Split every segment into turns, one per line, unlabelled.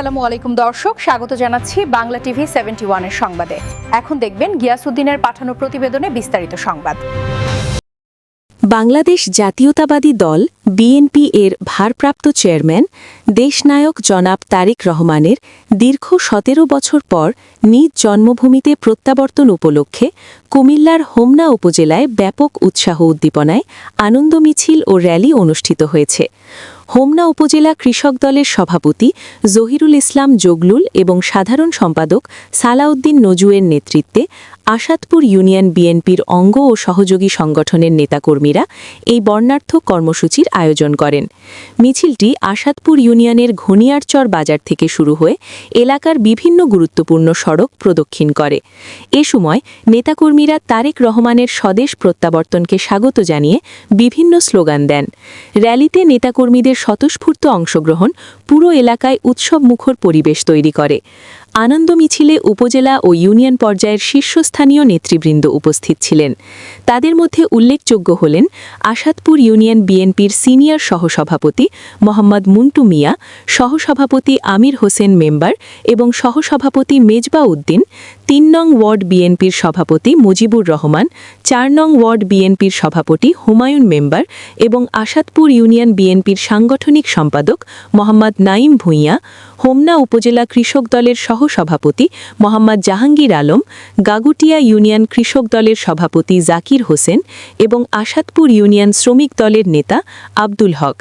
আসসালামু আলাইকুম দর্শক, স্বাগত জানাচ্ছি বাংলা টিভি সেভেন্টি ওয়ানের সংবাদে। এখন দেখবেন গিয়াসুদ্দিনের পাঠানো প্রতিবেদনে বিস্তারিত সংবাদ।
বাংলাদেশ জাতীয়তাবাদী দল, বিএনপি এর ভারপ্রাপ্ত চেয়ারম্যান, দেশনায়ক জনাব তারেক রহমানের দীর্ঘ সতেরো বছর পর নিজ জন্মভূমিতে প্রত্যাবর্তন উপলক্ষে কুমিল্লার হোমনা উপজেলায় ব্যাপক উৎসাহ উদ্দীপনায় আনন্দ মিছিল ও র্যালি অনুষ্ঠিত হয়েছে। হোমনা উপজেলা কৃষক দলের সভাপতি জহিরুল ইসলাম জগলুল এবং সাধারণ সম্পাদক সালাউদ্দিন নজুয়ের নেতৃত্বে আসাদপুর ইউনিয়ন বিএনপির অঙ্গ ও সহযোগী সংগঠনের নেতাকর্মীরা এই বর্ণার্থ কর্মসূচির আয়োজন করেন। মিছিলটি আসাদপুর ইউনিয়নের ঘনিয়ারচর বাজার থেকে শুরু হয়ে এলাকার বিভিন্ন গুরুত্বপূর্ণ সড়ক প্রদক্ষিণ করে। এ সময় নেতাকর্মীরা তারেক রহমানের স্বদেশ প্রত্যাবর্তনকে স্বাগত জানিয়ে বিভিন্ন স্লোগান দেন। র্যালিতে নেতাকর্মীদের স্বতঃস্ফূর্ত অংশগ্রহণ পুরো এলাকায় উৎসব মুখর পরিবেশ তৈরি করে। আনন্দ মিছিলে উপজেলা ও ইউনিয়ন পর্যায়ের শীর্ষস্থানীয় নেতৃবৃন্দ উপস্থিত ছিলেন। তাদের মধ্যে উল্লেখযোগ্য হলেন আসাদপুর ইউনিয়ন বিএনপির সিনিয়র সহসভাপতি মোহাম্মদ মুন্টু মিয়া, সহসভাপতি আমির হোসেন মেম্বার এবং সহসভাপতি মেজবা উদ্দিন তিন নং ওয়ার্ড বিএনপির সভাপতি মুজিবুর রহমান, চার নং ওয়ার্ড বিএনপির সভাপতি হুমায়ুন মেম্বার এবং আসাদপুর ইউনিয়ন বিএনপির সাংগঠনিক সম্পাদক মোহাম্মদ নাইম ভূঁইয়া হোমনা উপজেলা কৃষক দলের সহসভাপতি মোহাম্মদ জাহাঙ্গীর আলম, গাগুটিয়া ইউনিয়ন কৃষক দলের সভাপতি জাকির হোসেন এবং আসাদপুর ইউনিয়ন শ্রমিক দলের নেতা আব্দুল হক।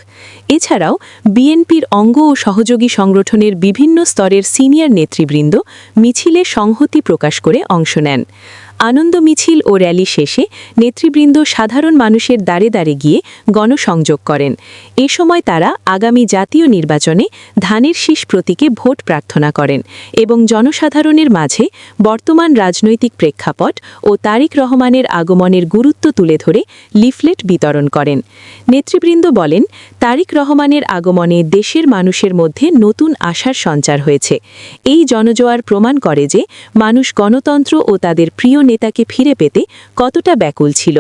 এছাড়াও বিএনপির অঙ্গ ও সহযোগী সংগঠনের বিভিন্ন স্তরের সিনিয়র নেতৃবৃন্দ মিছিলে সংহতি প্রকাশ করে অংশ নেন। আনন্দ মিছিল ও র্যালি শেষে নেতৃবৃন্দ সাধারণ মানুষের দ্বারে দ্বারে গিয়ে গণসংযোগ করেন। এ সময় তারা আগামী জাতীয় নির্বাচনে ধানের শীষ প্রতীকে ভোট প্রার্থনা করেন এবং জনসাধারণের মাঝে বর্তমান রাজনৈতিক প্রেক্ষাপট ও তারিক রহমানের আগমনের গুরুত্ব তুলে ধরে লিফলেট বিতরণ করেন। নেতৃবৃন্দ বলেন, তারিক রহমানের আগমনে দেশের মানুষের মধ্যে নতুন আশার সঞ্চার হয়েছে। এই জনজোয়ার প্রমাণ করে যে মানুষ গণতন্ত্র ও তাদের প্রিয় নেতাকে ফিরে পেতে কতটা ব্যাকুল ছিল।